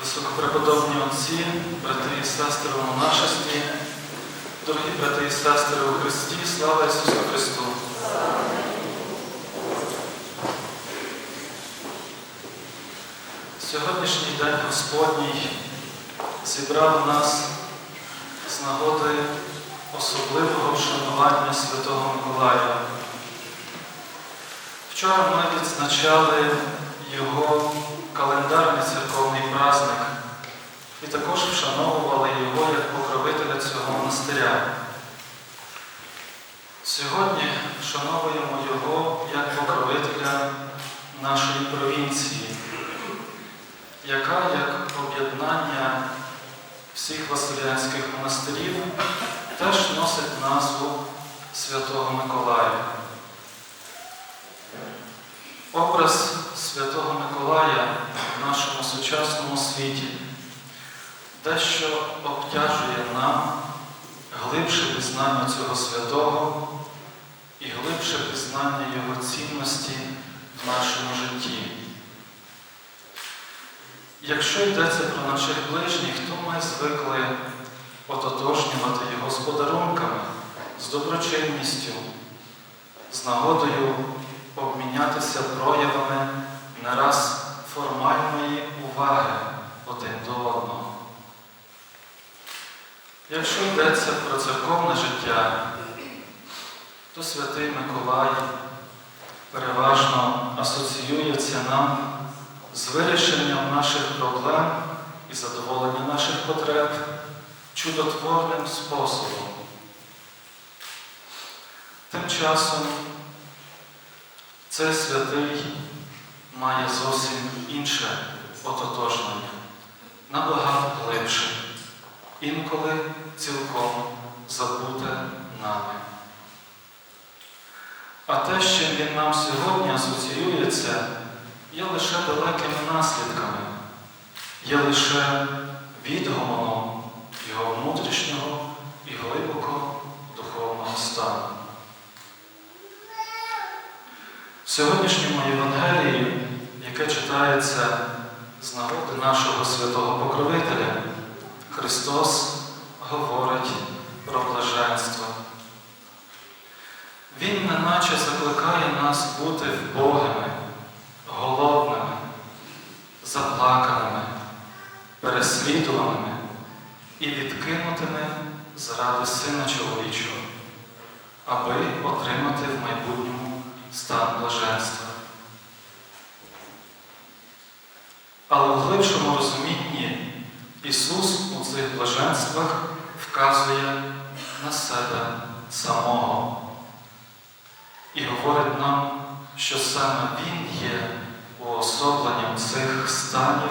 Високопреподобні отці, брати і сестри у монашестві, дорогі брати і сестри у Христі, слава Ісусу Христу! Сьогоднішній день Господній зібрав нас з нагоди особливого вшанування Святого Миколая. Вчора ми відзначали його календарний церковний праздник і також вшановували його як покровителя цього монастиря. Сьогодні вшановуємо його як покровителя нашої провінції, яка як об'єднання всіх Василянських монастирів теж носить назву Святого Миколая. Образ Святого Миколая в нашому сучасному світі дещо обтяжує нам глибше пізнання цього святого і глибше пізнання Його цінності в нашому житті. Якщо йдеться про наших ближніх, то ми звикли ототожнювати його з подарунками, з доброчинністю, з нагодою обмінятися проявами не раз формальної уваги один до одного. Якщо йдеться про церковне життя, то святий Миколай переважно асоціюється нам з вирішенням наших проблем і задоволенням наших потреб чудотворним способом. Тим часом цей святий має зовсім інше ототожнення, набагато глибше, інколи цілком забуте нами. А те, чим він нам сьогодні асоціюється, є лише далекими наслідками, є лише відгомоном його внутрішнього і глибоко духовного стану. В сьогоднішньому Євангелії, яке читається з нагоди нашого святого Покровителя, Христос говорить про блаженство. Він неначе закликає нас бути вбогими, голодними, заплаканими, переслідуваними і відкинутими заради Сина Чоловічого, аби отримати в майбутньому стан блаженства. Але в глибшому розумінні Ісус у цих блаженствах вказує на себе самого і говорить нам, що саме Він є уособленням цих станів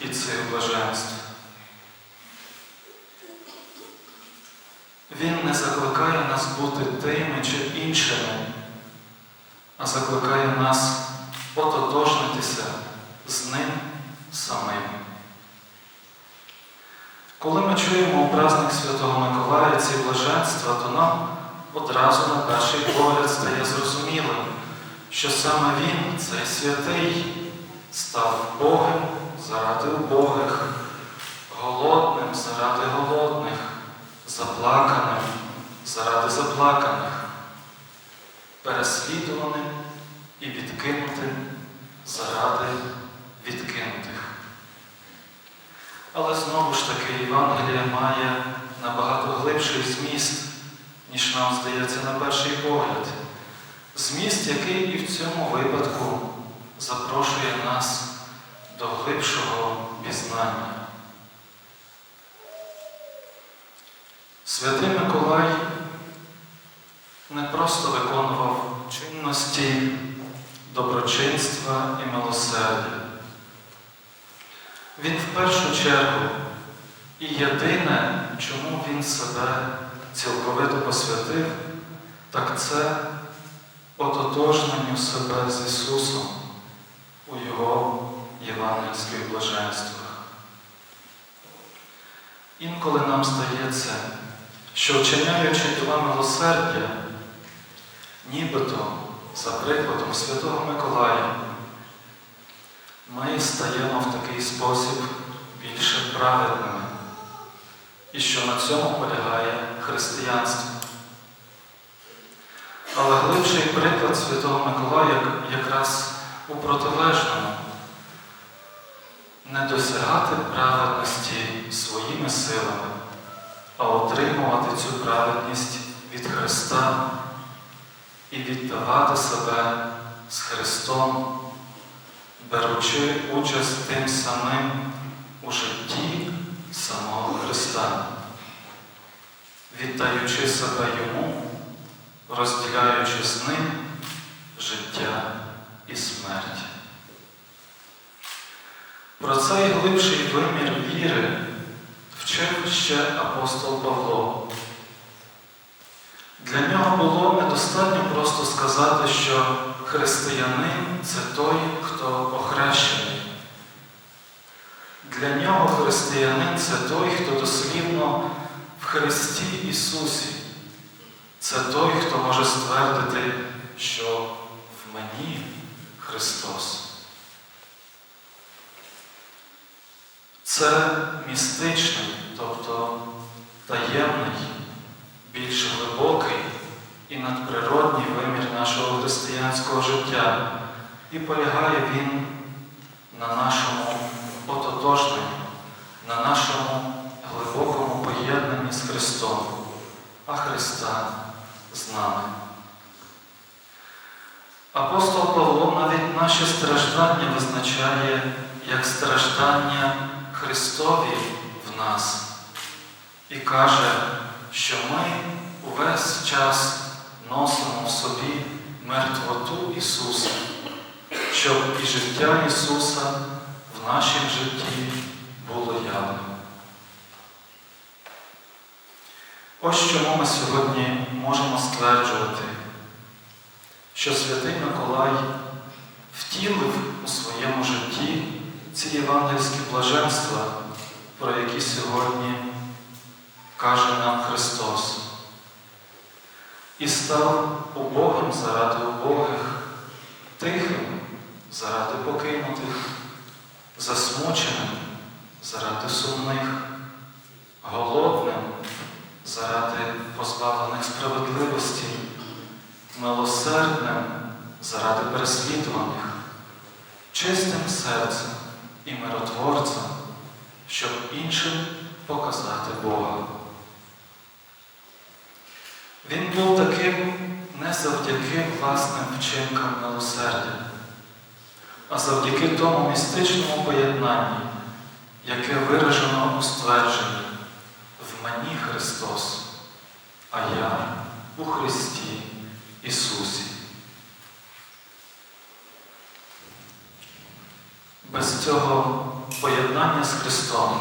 і цих блаженств. Він не закликає нас бути тими чи іншими, а закликає нас ототожнитися з ним самим. Коли ми чуємо у праздник Святого Миколая ці блаженства, то нам одразу на перший погляд стає зрозумілим, що саме Він, цей святий, став Богом заради убогих, голодним заради голодних, заплаканим заради заплаканих, переслідуваним і відкинутим заради відкинутих. Але знову ж таки Євангелія має набагато глибший зміст, ніж нам здається на перший погляд. Зміст, який і в цьому випадку запрошує нас до глибшого пізнання. Святий Миколай не просто виконував чинності доброчинства і милосердя. Він в першу чергу і єдине, чому він себе цілковито посвятив, так це ототожненню себе з Ісусом у Його євангельських блаженствах. Інколи нам здається, що вчиняючи діла милосердя, нібито за прикладом Святого Миколая, ми стаємо в такий спосіб більше праведними, і що на цьому полягає християнство. Але глибший приклад Святого Миколая якраз у протилежному. Не досягати праведності своїми силами, а отримувати цю праведність від Христа і віддавати себе з Христом, беручи участь тим самим у житті самого Христа, віддаючи себе Йому, розділяючи з ним життя і смерть. Про цей глибший вимір віри вчив ще апостол Павло. Для нього було недостатньо просто сказати, що християнин це той, хто охрещений. Для нього християнин це той, хто дослівно в Христі Ісусі. Це той, хто може ствердити, що в мені Христос. Це містичний, тобто таємний, більш глибокий і надприродній вимір нашого християнського життя. І полягає він на нашому ототожненні, на нашому глибокому поєднанні з Христом, а Христа з нами. Апостол Павло навіть наші страждання визначає як страждання Христові в нас і каже, що ми увесь час носимо в собі мертвоту Ісуса, щоб і життя Ісуса в нашому житті було явним. Ось чому ми сьогодні можемо стверджувати, що святий Миколай втілив у своєму житті ці євангельські блаженства, про які сьогодні каже нам Христос, і став убогим заради убогих, тихим заради покинутих, засмученим заради сумних, голодним заради позбавлених справедливості, милосердним заради переслідуваних, чистим серцем і миротворцем, щоб іншим показати Бога. Він був таким не завдяки власним вчинкам милосердя, а завдяки тому містичному поєднанні, яке виражено у ствердженні Христос, а я у Христі Ісусі. Без цього поєднання з Христом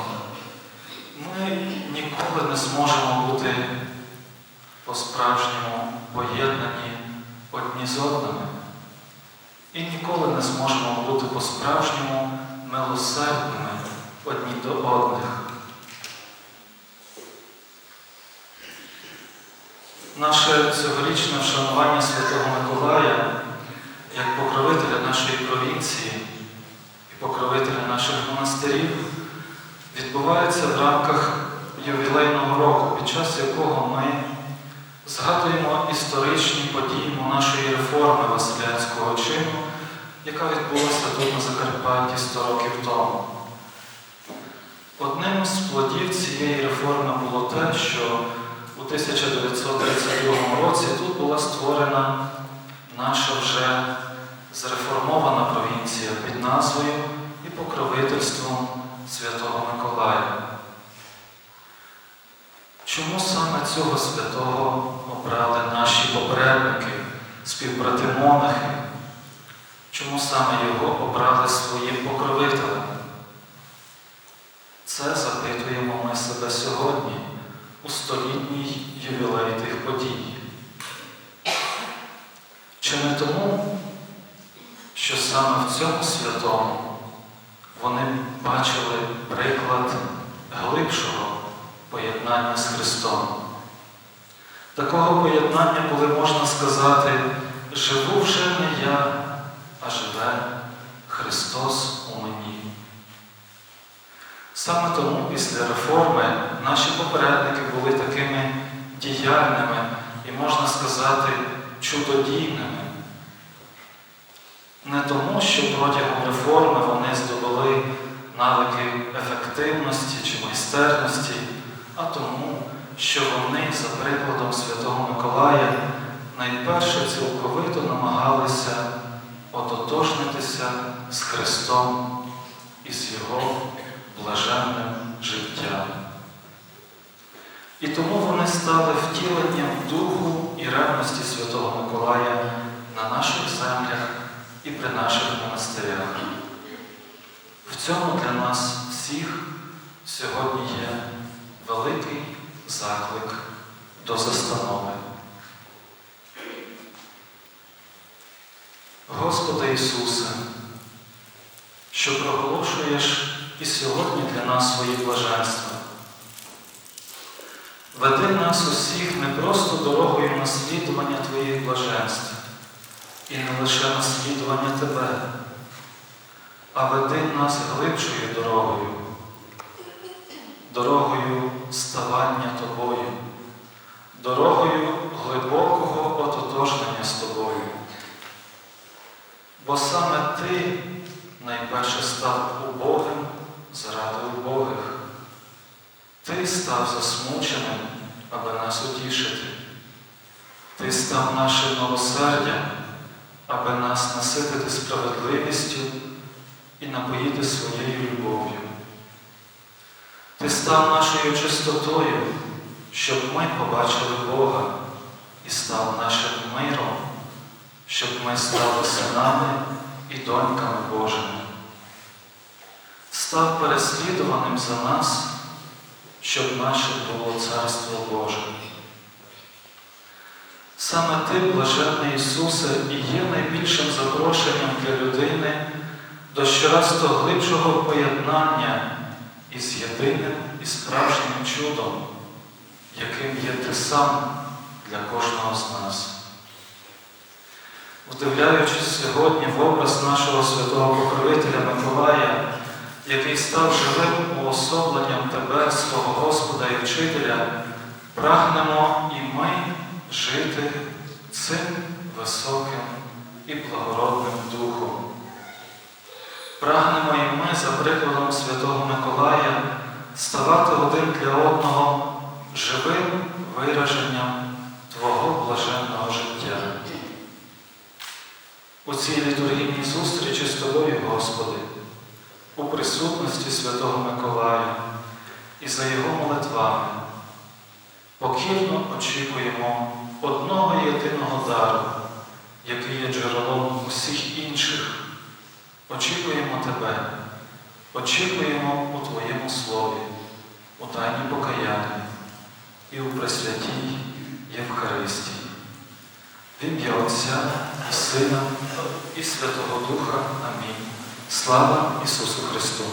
ми ніколи не зможемо бути по-справжньому поєднані одні з одними. І ніколи не зможемо бути по-справжньому милосердними одні до одних. Наше цьогорічне вшанування Святого Миколая як покровителя нашої провінції і покровителя наших монастирів відбувається в рамках ювілейного року, під час якого ми згадуємо історичні події нашої реформи Василянського чину, яка відбулася тут на Закарпатті 100 років тому. Одним з плодів цієї реформи було те, що 1932 році тут була створена наша вже зреформована провінція під назвою і покровительством Святого Миколая. Чому саме цього святого обрали наші попередники, співбрати монахи? Чому саме його обрали своїм покровителем? Це запитуємо ми себе сьогодні у столітній ювілей тих подій. Чи не тому, що саме в цьому святому вони бачили приклад глибшого поєднання з Христом? Такого поєднання, коли можна сказати, живу вже не я, а живе Христос у мені. Саме тому після реформи наші попередники були такими діяльними і, можна сказати, чудодійними. Не тому, що протягом реформи вони здобули навики ефективності чи майстерності, а тому, що вони, за прикладом Святого Миколая, найперше цілковито намагалися ототожнитися з Христом і з Його блаженним життям. І тому вони стали втіленням духу і ревності Святого Миколая на наших землях і при наших монастирях. В цьому для нас всіх сьогодні є великий заклик до застанови. Господи Ісусе, що проголошуєш сьогодні для нас свої блаженства. Веди нас усіх не просто дорогою наслідування Твоїх блаженств, і не лише наслідування Тебе, а веди нас глибшою дорогою, дорогою ставання Тобою, дорогою глибокого ототожнення з Тобою. Бо саме Ти найперше став убогим заради убогих. Ти став засмученим, аби нас утішити. Ти став нашим милосердям, аби нас наситити справедливістю і напоїти своєю любов'ю. Ти став нашою чистотою, щоб ми побачили Бога і став нашим миром, щоб ми стали синами і доньками Божими. Став переслідуваним за нас, щоб наше було Царство Боже. Саме Ти, блаженний Ісусе, і є найбільшим запрошенням для людини до щораз глибшого поєднання із єдиним і справжнім чудом, яким є Ти сам для кожного з нас. Вдивляючись сьогодні в образ нашого святого покровителя Миколая, який став живим уособленням Тебе, свого Господа і Вчителя, прагнемо і ми жити цим високим і благородним духом. Прагнемо і ми, за прикладом Святого Миколая, ставати один для одного живим вираженням Твого блаженного життя. У цій літургійній зустрічі з Тобою, Господи, у присутності Святого Миколая і за Його молитвами покірно очікуємо одного єдиного дару, який є джерелом усіх інших. Очікуємо Тебе, очікуємо у Твоєму Слові, у тайні покаяння і у Пресвятій Євхаристії. В ім'я Отця і Сина і Святого Духа. Амінь. Слава Ісусу Христу!